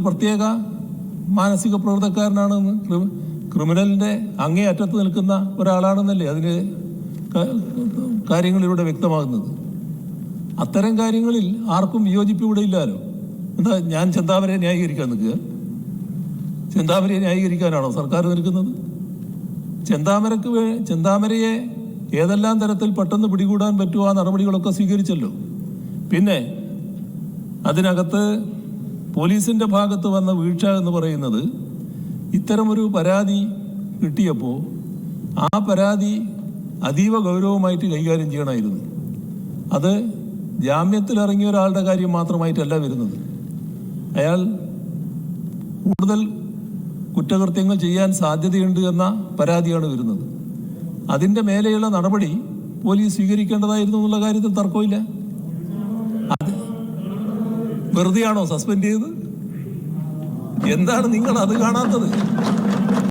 പ്രത്യേക മാനസിക പ്രവർത്തക്കാരനാണെന്ന് ക്രി- ക്രിമിനലിന്റെ അങ്ങേ അറ്റത്ത് നിൽക്കുന്ന ഒരാളാണെന്നല്ലേ അതിന് കാര്യങ്ങളിലൂടെ വ്യക്തമാകുന്നത്. അത്തരം കാര്യങ്ങളിൽ ആർക്കും വിയോജിപ്പ് ഇവിടെ ഇല്ലാലോ? എന്താ ഞാൻ ചെന്താമരയെ ന്യായീകരിക്കാൻ നിൽക്കുക? ചെന്താമരയെ ന്യായീകരിക്കാനാണോ സർക്കാർ നിൽക്കുന്നത്? ചെന്താമരക്ക് വേ ചെന്താമരയെ ഏതെല്ലാം തരത്തിൽ പെട്ടെന്ന് പിടികൂടാൻ പറ്റുമോ ആ നടപടികളൊക്കെ സ്വീകരിച്ചല്ലോ. പിന്നെ അതിനകത്ത് പോലീസിന്റെ ഭാഗത്ത് വന്ന വീഴ്ച എന്ന് പറയുന്നത് ഇത്തരമൊരു പരാതി കിട്ടിയപ്പോൾ ആ പരാതി അതീവ ഗൗരവമായിട്ട് കൈകാര്യം ചെയ്യണമായിരുന്നു. അത് ജാമ്യത്തിൽ ഇറങ്ങിയ ഒരാളുടെ കാര്യം മാത്രമായിട്ടല്ല വരുന്നത്. അയാൾ കൂടുതൽ കുറ്റകൃത്യങ്ങൾ ചെയ്യാൻ സാധ്യതയുണ്ട് എന്ന പരാതിയാണ് വരുന്നത്. അതിന്റെ മേലെയുള്ള നടപടി പോലീസ് സ്വീകരിക്കേണ്ടതായിരുന്നു എന്നുള്ള കാര്യത്തിൽ തർക്കമില്ല. അത് വെറുതെയാണോ സസ്പെൻഡ് ചെയ്തത്? എന്താണ് നിങ്ങൾ അത് കാണാത്തത്?